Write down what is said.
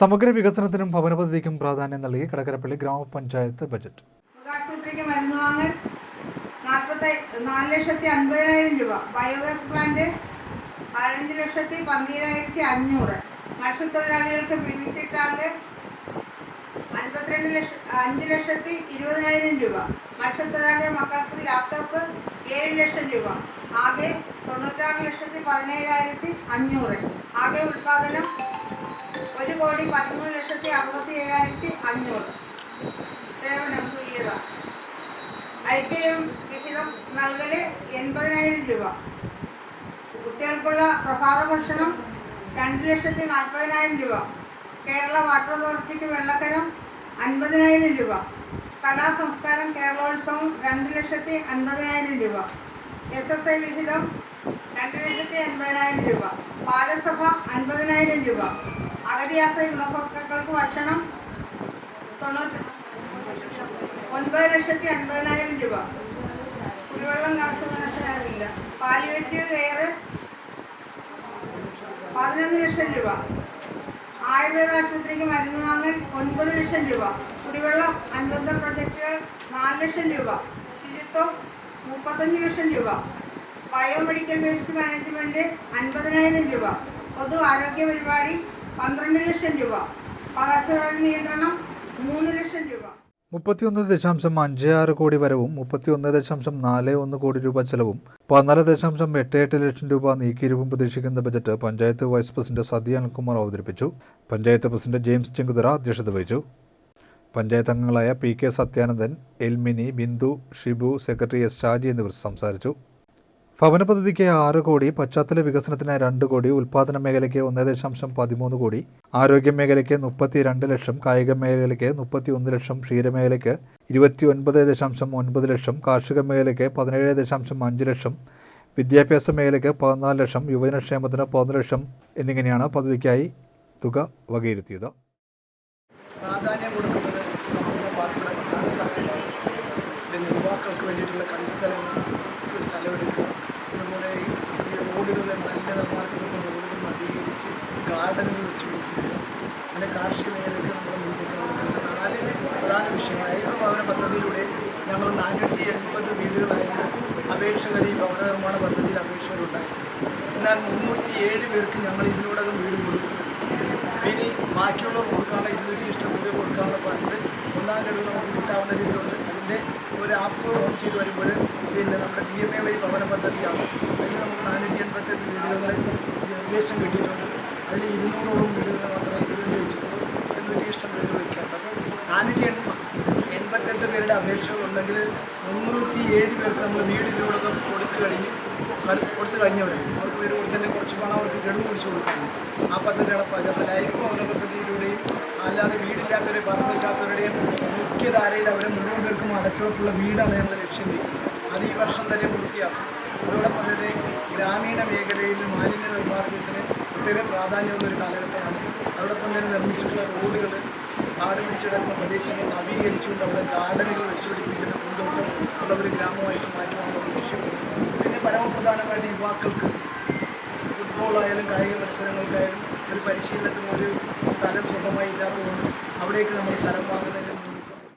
സമഗ്ര വികസനത്തിനും ഭവന പദ്ധതിക്കും പ്രാധാന്യം നൽകി കടകരപ്പള്ളി ഗ്രാമപഞ്ചായത്ത് ബജറ്റ്. രൂപ. ബയോഗ്യാസ് പ്ലാന്റ് മത്സ്യത്തൊഴിലാളികൾക്ക് പി വി സി ടാങ്ക് അൻപത്തിരണ്ട് ലക്ഷ അഞ്ച് ലക്ഷത്തി ഇരുപതിനായിരം രൂപ. മത്സ്യത്തൊഴിലാളികൾ മക്കൾക്ക് ലാപ്ടോപ്പ് ഏഴ് ലക്ഷം രൂപ. ആകെ തൊണ്ണൂറ്റാറ് ലക്ഷത്തി പതിനേഴായിരത്തി അഞ്ഞൂറ്. ആകെ ഉൽപ്പാദനം ഒരു കോടി പതിമൂന്ന് ലക്ഷത്തി അറുപത്തി ഏഴായിരത്തി അഞ്ഞൂറ്. സേവനം തുല്യത ഐ പി എം വിഹിതം നൽകൽ എൺപതിനായിരം രൂപ. കുട്ടികൾക്കുള്ള പ്രഭാത ഭക്ഷണം രണ്ട് ലക്ഷത്തി നാൽപ്പതിനായിരം രൂപ. കേരള വാട്ടർ അതോറിറ്റിക്ക് വെള്ളക്കരം അൻപതിനായിരം രൂപ. കലാ സംസ്കാരം കേരളോത്സവം രണ്ട് ലക്ഷത്തി അൻപതിനായിരം രൂപ. എസ് എസ് ഐ വിഹിതം രണ്ട് ലക്ഷത്തി അൻപതിനായിരം രൂപ. പാലസഭ അൻപതിനായിരം രൂപ. അഗതിയാശ്രയ വിമഭോക്താക്കൾക്ക് ഭക്ഷണം തൊണ്ണൂറ്റി ഒൻപത് ലക്ഷത്തി അൻപതിനായിരം രൂപ. കുടിവെള്ളം കറക്റ്റ് മനസ്സിലാകില്ല പാലിയേറ്റീവ് കെയർ പതിനൊന്ന് ലക്ഷം രൂപ. ആയുർവേദ ആശുപത്രിക്ക് മരുന്ന് വാങ്ങൽ ഒൻപത് ലക്ഷം രൂപ. കുടിവെള്ളം അനുബന്ധ പ്രൊജക്റ്റുകൾ നാല് ലക്ഷം രൂപ. ശുചിത്വം മുപ്പത്തഞ്ച് ലക്ഷം രൂപ. ബയോമെഡിക്കൽ വേസ്റ്റ് മാനേജ്മെന്റ് അൻപതിനായിരം രൂപ. പൊതു ആരോഗ്യ പരിപാടി പന്ത്രണ്ട് ലക്ഷം രൂപ. പകർച്ചവ്യാധി നിയന്ത്രണം മൂന്ന് ലക്ഷം രൂപ. മുപ്പത്തിയൊന്ന് ദശാംശം അഞ്ച് ആറ് കോടി വരവും മുപ്പത്തിയൊന്ന് ദശാംശം നാല് ഒന്ന് കോടി രൂപ ചെലവും. പതിനാല് ദശാംശം എട്ട് എട്ട് ലക്ഷം രൂപ നീക്കിയിരിവും പ്രതീക്ഷിക്കുന്ന budget panchayat vice president Sathi Anilkumar അവതരിപ്പിച്ചു. പഞ്ചായത്ത് പ്രസിഡന്റ് ജെയിംസ് ചെങ്കുതറ അധ്യക്ഷത വഹിച്ചു. പഞ്ചായത്ത് അംഗങ്ങളായ P K Sathyanandan Elmini Bindu Shibu secretary S Shaji എന്നിവർ സംസാരിച്ചു. ഭവന പദ്ധതിക്ക് ആറ് കോടി പശ്ചാത്തല വികസനത്തിന് രണ്ട് കോടി ഉൽപാദന മേഖലയ്ക്ക് ഒന്ന് ദശാംശം പതിമൂന്ന് കോടി ആരോഗ്യ മേഖലയ്ക്ക് മുപ്പത്തി രണ്ട് ലക്ഷം കായിക മേഖലയ്ക്ക് മുപ്പത്തി ഒന്ന് ലക്ഷം ക്ഷീരമേഖലയ്ക്ക് ഇരുപത്തി ഒൻപത് ദശാംശം ഒൻപത് ലക്ഷം കാർഷിക മേഖലയ്ക്ക് പതിനേഴ് ദശാംശം അഞ്ച് ലക്ഷം വിദ്യാഭ്യാസ മേഖലയ്ക്ക് പതിനാല് ലക്ഷം യുവജനക്ഷേമത്തിന് പതിനൊന്ന് ലക്ഷം എന്നിങ്ങനെയാണ് പദ്ധതിക്കായി തുക വകയിരുത്തിയത്. പ്രാധാന്യം കൊടുക്കുന്നത് പിന്നെ കാർഷിക മേഖലയ്ക്ക് നമ്മൾ മുന്നോട്ട് നാല് പ്രധാന വിഷയങ്ങൾ. അയൽ ഭവന പദ്ധതിയിലൂടെ ഞങ്ങൾ നാനൂറ്റി എൺപത് വീടുകളായിരുന്നു. അപേക്ഷകർ ഈ ഭവന നിർമ്മാണ പദ്ധതിയിൽ അപേക്ഷകരുണ്ടായിരുന്നു. എന്നാൽ മുന്നൂറ്റി ഏഴ് പേർക്ക് ഞങ്ങൾ ഇതിനോടകം വീട് കൊടുത്തു. ഇനി ബാക്കിയുള്ളവർ കൊടുക്കാനുള്ള ഇരുന്നൂറ്റി ഇഷ്ടം കൂടി കൊടുക്കാനുള്ള ഫണ്ട് ഒന്നാം ഘട്ടം നമുക്ക് കിട്ടാവുന്ന രീതിയിലുണ്ട്. അതിന്റെ ഒരു ആപ്പ് ഓൺ ചെയ്ത് വരുമ്പോൾ പിന്നെ നമ്മുടെ പി എം എ വൈ ഭവന പദ്ധതിയാണ്. അതിന് നമുക്ക് നാനൂറ്റി എൺപത്തെട്ട് വീടുകളുടെ നിർദ്ദേശം കിട്ടിയിട്ടുണ്ട്. അതിൽ ഇരുന്നൂറോളം വീടുകൾ മാത്രമേ ഇതിന് വേണ്ടി വെച്ചിട്ടുള്ളൂ ഇരുന്നൂറ്റി ഇഷ്ടം വീടുകൾ വയ്ക്കാറുണ്ട് അപ്പോൾ നാനൂറ്റി എൺപ എൺപത്തെട്ട് പേരുടെ അപേക്ഷകളുണ്ടെങ്കിൽ മുന്നൂറ്റി ഏഴ് പേർക്ക് നമ്മൾ വീട് ഇതിനോടൊപ്പം കൊടുത്തു കഴിഞ്ഞ് കട- കൊടുത്തു കഴിഞ്ഞവരാണ് അവർക്ക് വീട് കൊടുത്തതിന്റെ കുറച്ച് പണം അവർക്ക് ഗഡു കുടിച്ചു കൊടുക്കുന്നു ആ പദ്ധതി നടപ്പാക്കുക അപ്പോൾ ലൈഫ് ഭവന പദ്ധതിയിലൂടെയും അല്ലാതെ വീടില്ലാത്തവരെയും പറമ്പില്ലാത്തവരുടെയും മുഖ്യധാരയിൽ അവരെ മുഴുവൻ പേർക്കും അടച്ചുറപ്പുള്ള വീടാണ് ഞങ്ങൾ ലക്ഷ്യം വയ്ക്കുന്നത് അത് ഈ വർഷം തന്നെ പൂർത്തിയാക്കും. അതോടൊപ്പം തന്നെ ഗ്രാമീണ മേഖലയിൽ മാലിന്യ നിർമ്മാർജത്തിന് ഒട്ടേറെ പ്രാധാന്യമുള്ള ഒരു കാലഘട്ടമാണ്. അതോടൊപ്പം തന്നെ നിർമ്മിച്ചിട്ടുള്ള റോഡുകൾ കാട് പിടിച്ചിടക്കുന്ന പ്രദേശങ്ങൾ നവീകരിച്ചുകൊണ്ട് അവിടെ ഗാർഡനുകൾ ഗ്രാമമായിട്ട് മാറ്റുവാനുള്ള ലക്ഷ്യമുണ്ട് പിന്നെ പരമപ്രധാനമായിട്ട് യുവാക്കൾക്ക് ഫുട്ബോൾ ആയാലും കായിക മത്സരങ്ങൾക്കായാലും ഒരു പരിശീലനത്തിനും ഒരു സ്ഥലം സ്വന്തമായി ഇല്ലാത്തതുകൊണ്ട് അവിടേക്ക് നമ്മൾ സ്ഥലം വാങ്ങുന്നതിന്